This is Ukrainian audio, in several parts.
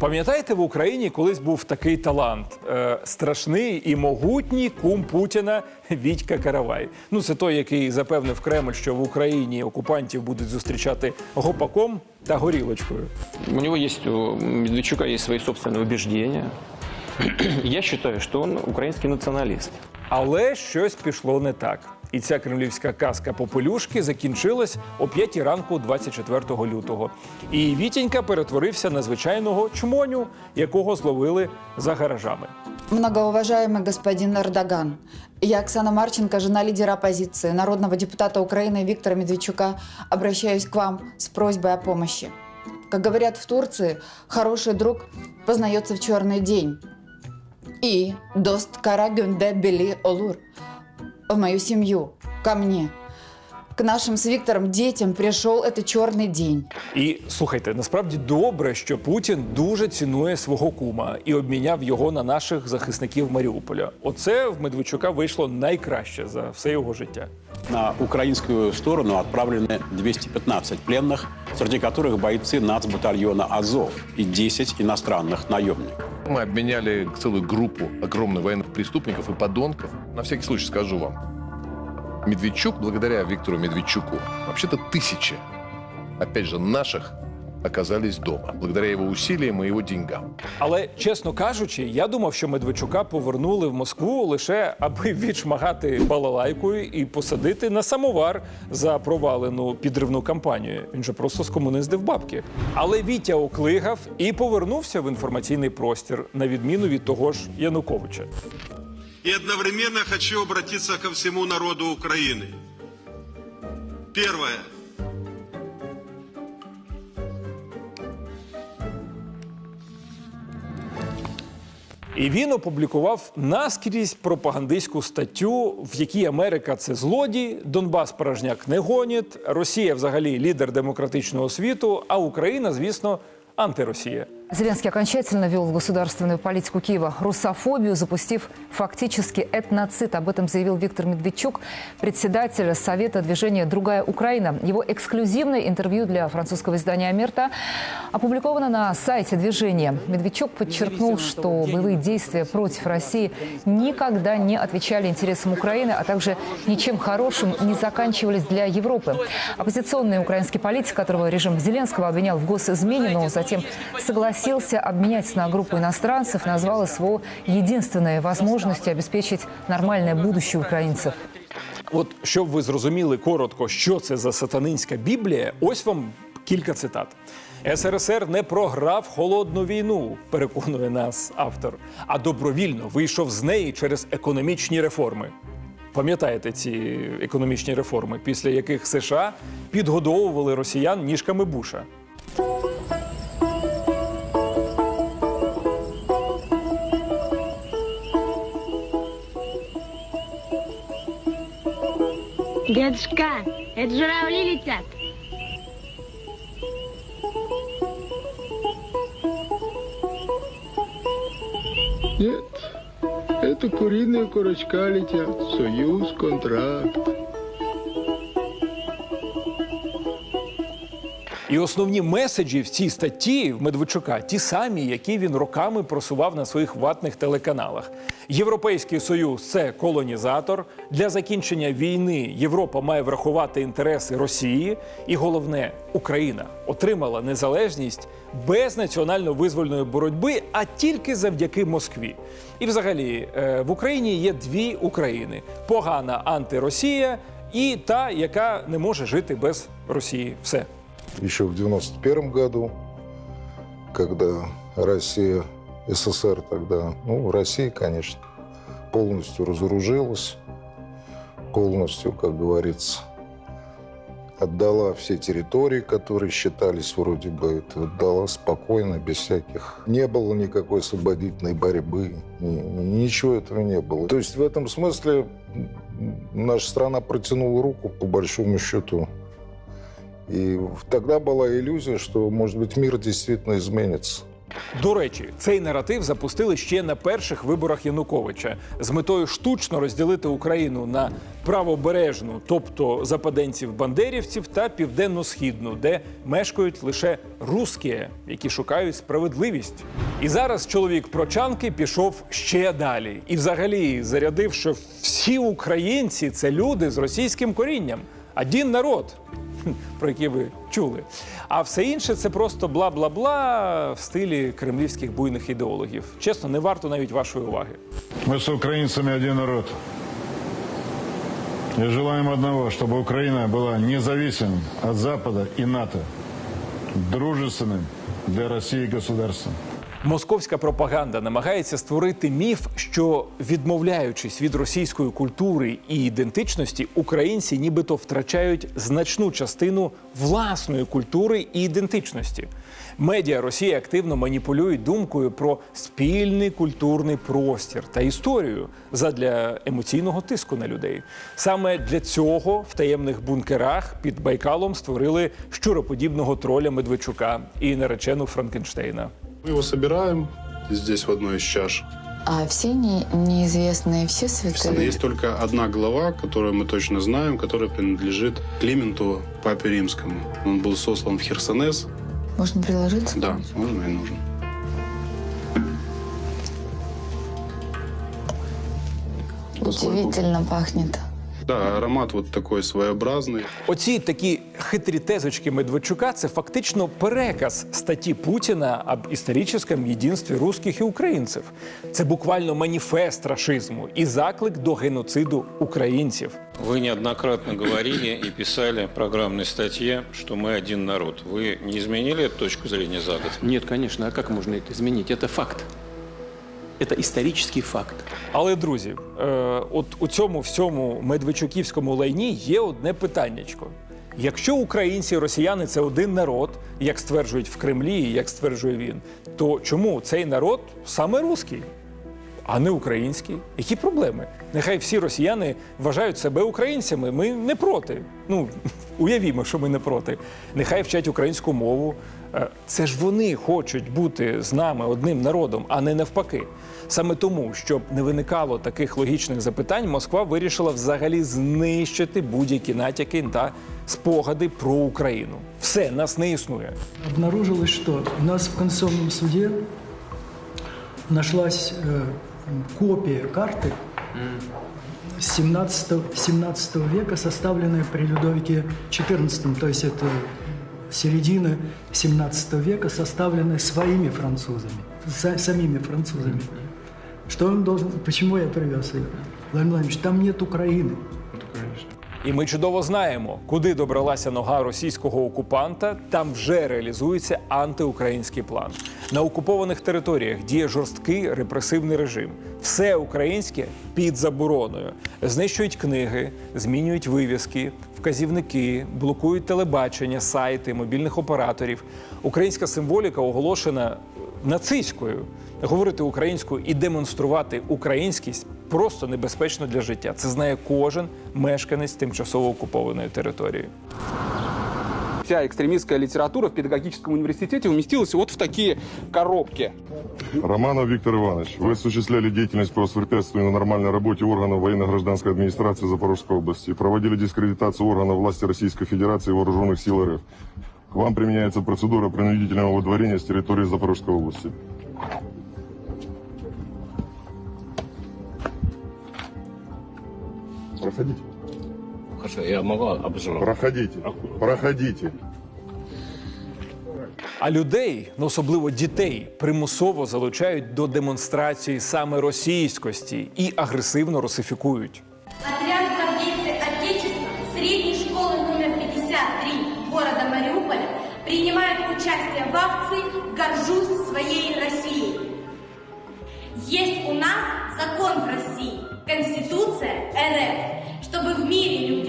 Пам'ятаєте, в Україні колись був такий талант е, страшний і могутній кум Путіна Вітька Каравай. Ну, це той, який запевнив Кремль, що в Україні окупантів будуть зустрічати гопаком та горілочкою. У нього є у Медведчука є свої собственні убеждения. Я считаю, что он украинский националист. Але щось пішло не так. І ця кремлівська казка попелюшки закінчилась о 5 ранку 24 лютого. І Вітінька перетворився на звичайного чмоню, якого зловили за гаражами. Многоуважаемый господин Эрдоган, я, Оксана Марченко, жена лидера оппозиции, народного депутата Украины Виктора Медведчука, обращаюсь к вам с просьбой о помощи. Как говорят в Турции, хороший друг познается в черный день. И дост кара гюнде бели олур. В мою семью, ко мне, к нашим с Виктором детям пришел этот черный день. І слухайте, насправді добре, що Путін дуже цінує свого кума і обміняв його на наших захисників Маріуполя. Оце в Медведчука вийшло найкраще за все його життя. На украинскую сторону отправлены 215 пленных, среди которых бойцы нацбатальона «Азов» и 10 иностранных наемников. Мы обменяли целую группу огромных военных преступников и подонков. На всякий случай скажу вам. Медведчук, благодаря Виктору Медведчуку, вообще-то тысячи, опять же, наших оказались дома. Благодаря его усилиям и его деньгам. Але чесно кажучи, я думав, що Медведчука повернули в Москву лише аби відшмагати балалайкою і посадити на самовар за провалену підривну кампанію. Він же просто скомуниздив бабки. Але Вітя оклигав і повернувся в інформаційний простір, на відміну від того ж Януковича. И одновременно хочу обратиться ко всему народу Украины. Первое. І він опублікував наскрізь пропагандистську статтю, в якій Америка це злодій, Донбас порожняк не гонить, Росія взагалі лідер демократичного світу, а Україна, звісно, антиросія. Зеленский окончательно ввел в государственную политику Киева русофобию, запустив фактически этноцид. Об этом заявил Виктор Медведчук, председатель Совета движения «Другая Украина». Его эксклюзивное интервью для французского издания «Амерта» опубликовано на сайте движения. Медведчук подчеркнул, что боевые действия против России никогда не отвечали интересам Украины, а также ничем хорошим не заканчивались для Европы. Оппозиционный украинский политик, которого режим Зеленского обвинял в госизмене, но затем согласился обменять на группу иностранцев, назвал СВО единственной возможностью обеспечить нормальное будущее украинцев. От щоб ви зрозуміли коротко, що це за сатанинська Біблія, ось вам кілька цитат. СРСР не програв холодну війну, переконує нас автор, а добровільно вийшов з неї через економічні реформи. Пам'ятаєте ці економічні реформи, після яких США підгодовували росіян ніжками Буша? Дедушка, это журавли летят. Нет, это куриные курочка летят. Союз, контракт. І основні меседжі в цій статті Медведчука ті самі, які він роками просував на своїх ватних телеканалах. Європейський союз це колонізатор. Для закінчення війни Європа має врахувати інтереси Росії. І головне, Україна отримала незалежність без національно-визвольної боротьби, а тільки завдяки Москві. І, взагалі, е, в Україні є дві України: погана антиросія і та, яка не може жити без Росії. Все. Еще в 91 году, когда Россия, СССР тогда, ну, Россия, конечно, полностью разоружилась, полностью, как говорится, отдала все территории, которые считались вроде бы, это отдала спокойно, без всяких... Не было никакой освободительной борьбы, ни- ни- ничего этого не было. То есть в этом смысле наша страна протянула руку, по большому счету, и тогда была иллюзия, что, может быть, мир действительно изменится. До речі, цей наратив запустили ще на перших виборах Януковича з метою штучно розділити Україну на правобережну, тобто западенців-бандерівців, та південно-східну, де мешкають лише русські, які шукають справедливість. І зараз чоловік прочанки пішов ще далі і, взагалі, зарядив, що всі українці це люди з російським корінням, один народ Хм, Про які ви чули. А все інше це просто бла-бла-бла в стилі кремлівських буйних ідеологів. Чесно, не варто навіть вашої уваги. Мы с украинцами один народ. И желаем одного, чтобы Украина была независимым от Запада и НАТО, дружественным для России государством. Московська пропаганда намагається створити міф, що відмовляючись від російської культури і ідентичності, українці нібито втрачають значну частину власної культури і ідентичності. Медіа Росії активно маніпулюють думкою про спільний культурний простір та історію задля емоційного тиску на людей. Саме для цього в таємних бункерах під Байкалом створили щуроподібного троля Медведчука і наречену Франкенштейна. Мы его собираем здесь в одной из чаш. А все не, неизвестные, все святые? Есть только одна глава, которую мы точно знаем, которая принадлежит Клименту, папе римскому. Он был сослан в Херсонес. Можно приложиться? Да, можно и нужно. Удивительно пахнет. Да, аромат вот такой своеобразный. Оці такі хитрі тезочки Медведчука це фактично переказ статті Путіна об історичному єдинстві русських і українців. Це буквально маніфест рашизму і заклик до геноциду українців. Вы неоднократно говорили и писали в программной статье, что мы один народ. Вы не изменили эту точку зрения за год? Нет, конечно, а как можно это изменить? Это факт. Это исторический факт. Але друзі, е, от у цьому всьому медведчуківському лайні є одне питаннячко. Якщо українці і росіяни це один народ, як стверджують в Кремлі, як стверджує він, то чому цей народ саме руський, а не український? Які проблеми? Нехай всі росіяни вважають себе українцями. Ми не проти. Ну уявімо, що ми не проти. Нехай вчать українську мову. Е, Це ж вони хочуть бути з нами одним народом, а не навпаки. Саме тому, щоб не виникало таких логічних запитань, Москва вирішила взагалі знищити будь-які натяки та спогади про Україну. Все нас не існує. Обнаружилось, что у нас в Конституционном суде нашлась э, копия карты 17, 17 века, составленная при Людовике XIV, то есть это середина 17 века, составленный своими французами, са- самими французами. Что он должен... Почему я привез ее? Владимир Владимирович, там нет Украины. І ми чудово знаємо, куди добралася нога російського окупанта. Там вже реалізується антиукраїнський план. На окупованих територіях діє жорсткий репресивний режим. Все українське під забороною. Знищують книги, змінюють вивіски, вказівники, блокують телебачення, сайти, мобільних операторів. Українська символіка оголошена нацистською. Говорити українською і демонструвати українськість просто небезпечно для життя. Це знає кожен мешканець тимчасово окупованої території. Вся экстремистская литература в педагогическом университете уместилась вот в такие коробки. Романов Виктор Иванович, вы осуществляли деятельность по воспрепятствованию на нормальной работе органов военно-гражданской администрации Запорожской области, проводили дискредитацию органов власти Российской Федерации и вооруженных сил РФ. К вам применяется процедура принудительного выдворения с территории Запорожской области. Проходите. Хорошо, я могу обжимать. Проходите. Проходите. А людей, ну особливо дітей, примусово залучають до демонстрації саме російськості і агресивно русифікують. Отряд гвардейцы Отечества средней школы номер 53 города Мариуполя принимает участие в акции «Горжусь своей Россией». Есть у нас закон в России, Конституция РФ, чтобы в мире люди жили,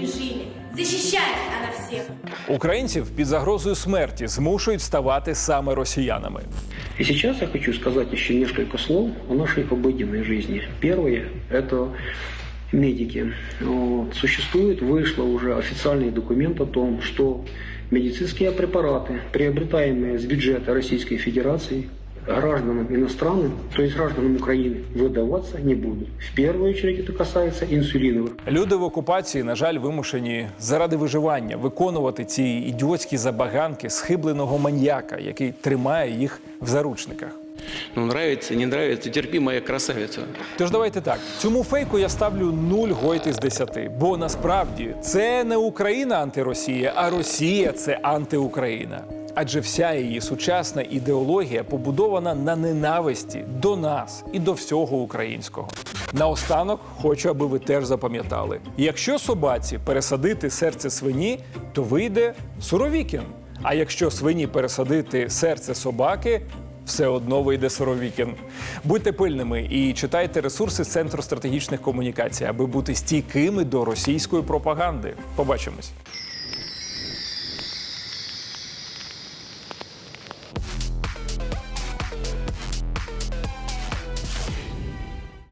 защищает она всех. Українців під загрозою смерті змушують ставати саме росіянами. И сейчас я хочу сказать еще несколько слов о нашей обыденной жизни. Первое – это медики. Вот. Существует, вышло уже официальный документ о том, что медицинские препараты, приобретаемые с бюджета Российской Федерации, гражданам иностранным, то есть гражданам Украины, выдаваться не будут. В первую очередь это касается инсулиновых. Люди в окупації, на жаль, вимушені заради виживання виконувати ці ідіотські забаганки схибленого маньяка, який тримає їх в заручниках. Ну, нравится, не нравится, терпи, моя красавица. Тож давайте так. Цьому фейку я ставлю 0 гойт із 10. Бо насправді це не Україна антиросія, а Росія це антиукраїна. Адже вся її сучасна ідеологія побудована на ненависті до нас і до всього українського. Наостанок хочу, аби ви теж запам'ятали: якщо собаці пересадити серце свині, то вийде суровікін. А якщо свині пересадити серце собаки, все одно вийде Соровікін. Будьте пильними і читайте ресурси Центру стратегічних комунікацій, аби бути стійкими до російської пропаганди. Побачимось.